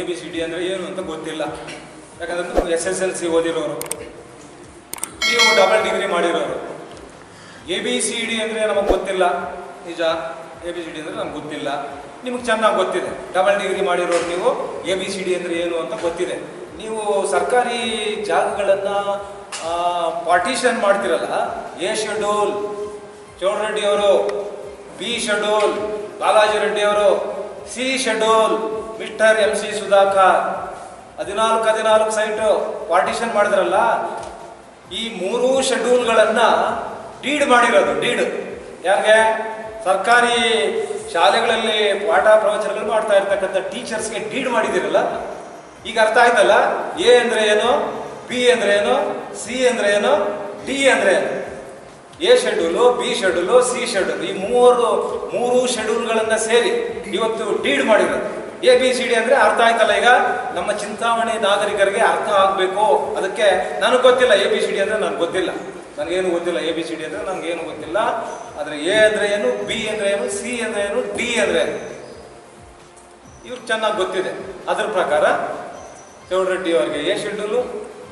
A B C D ಅಂದರೆ ಏನು ಅಂತ ಗೊತ್ತಿಲ್ಲ. ಯಾಕಂದ್ರೆ ನೀವು ಎಸ್ ಎಸ್ ಎಲ್ ಸಿ ಓದಿರೋರು. ನೀವು ಡಬಲ್ ಡಿಗ್ರಿ ಮಾಡಿರೋರು. ಎ ಬಿ ಸಿ ಡಿ ಅಂದರೆ ನಮಗೆ ಗೊತ್ತಿಲ್ಲ. ನಿಜ ಎ ಬಿ ಸಿ ಡಿ ಅಂದರೆ ನಮ್ಗೆ ಗೊತ್ತಿಲ್ಲ. ನಿಮಗೆ ಚೆನ್ನಾಗಿ ಗೊತ್ತಿದೆ. ಡಬಲ್ ಡಿಗ್ರಿ ಮಾಡಿರೋರು ನೀವು ಎ ಬಿ ಸಿ ಡಿ ಅಂದರೆ ಏನು ಅಂತ ಗೊತ್ತಿದೆ. ನೀವು ಸರ್ಕಾರಿ ಜಾಗಗಳನ್ನು ಪಾರ್ಟಿಷನ್ ಮಾಡ್ತಿರಲ್ಲ ಎ ಶೆಡ್ಯೂಲ್ ಚೌಡರೆಡ್ಡಿ ಅವರು. B schedule, Balaji ರೆಡ್ಡಿಯವರು, C schedule, mister M C Sudhakar. ಹದಿನಾಲ್ಕು ಹದಿನಾಲ್ಕು ಸೈಟು ಪಾರ್ಟಿಷನ್ ಮಾಡಿದ್ರಲ್ಲ, ಈ ಮೂರೂ ಶೆಡ್ಯೂಲ್ಗಳನ್ನು ಡೀಡ್ ಮಾಡಿರೋದು, ಡೀಡ್. ಯಾಕೆ? ಸರ್ಕಾರಿ ಶಾಲೆಗಳಲ್ಲಿ ಪಾಠ ಪ್ರವಚನಗಳು ಮಾಡ್ತಾ ಇರ್ತಕ್ಕಂಥ ಟೀಚರ್ಸ್ಗೆ ಡೀಡ್ ಮಾಡಿದಿರಲ್ಲ ಈಗ ಅರ್ಥ ಆಯ್ತಲ್ಲ? ಎ ಅಂದ್ರೆ ಏನು, ಬಿ ಅಂದ್ರೆ ಏನು, ಸಿ ಅಂದ್ರೆ ಏನು, ಡಿ ಅಂದ್ರೆ ಏನು? A schedule B schedule C schedule ಈ ಮೂರು ಮೂರು ಶೆಡ್ಯೂಲ್ಗಳನ್ನು ಸೇರಿ ಇವತ್ತು ಡೀಡ್ ಮಾಡಿರೋದು. ಎ ಬಿ ಸಿ ಡಿ ಅಂದರೆ ಅರ್ಥ ಆಯ್ತಲ್ಲ ಈಗ? ನಮ್ಮ ಚಿಂತಾಮಣಿ ನಾಗರಿಕರಿಗೆ ಅರ್ಥ ಆಗಬೇಕು? ಅದಕ್ಕೆ ನನಗೆ ಗೊತ್ತಿಲ್ಲ ಎ ಬಿ ಸಿ ಡಿ ಅಂದರೆ ನನಗೆ ಗೊತ್ತಿಲ್ಲ. ನನಗೇನು ಗೊತ್ತಿಲ್ಲ ಎ ಬಿ ಸಿ ಡಿ ಅಂದರೆ ನನಗೇನು ಗೊತ್ತಿಲ್ಲ. ಆದರೆ ಎ ಅಂದರೆ ಏನು ಬಿ ಅಂದರೆ ಏನು ಸಿ ಅಂದರೆ ಏನು ಡಿ ಅಂದರೆ ಏನು? ಇವ್ರಿಗೆ ಚೆನ್ನಾಗಿ ಗೊತ್ತಿದೆ. ಅದ್ರ ಪ್ರಕಾರ ಚೌಡರೆಡ್ಡಿ ಅವರಿಗೆ ಎ ಶೆಡ್ಯೂಲು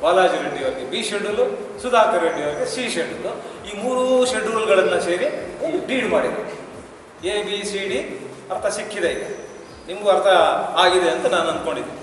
ಬಾಲಾಜಿ ರೆಡ್ಡಿ ಅವರಿಗೆ ಬಿ ಶೆಡ್ಯೂಲು ಸುಧಾಕರ್ ರೆಡ್ಡಿ ಅವರಿಗೆ ಸಿ ಶೆಡ್ಯೂಲು ಈ ಮೂರು ಶೆಡ್ಯೂಲ್ಗಳನ್ನು ಸೇರಿ ಡೀಡ್ ಮಾಡಿದ್ರು. ಎ ಬಿ ಸಿ ಡಿ ಅರ್ಥ ಸಿಕ್ಕಿದೆ ಈಗ. ನಿಮಗೂ ಅರ್ಥ ಆಗಿದೆ ಅಂತ ನಾನು ಅಂದ್ಕೊಂಡಿದ್ದೆ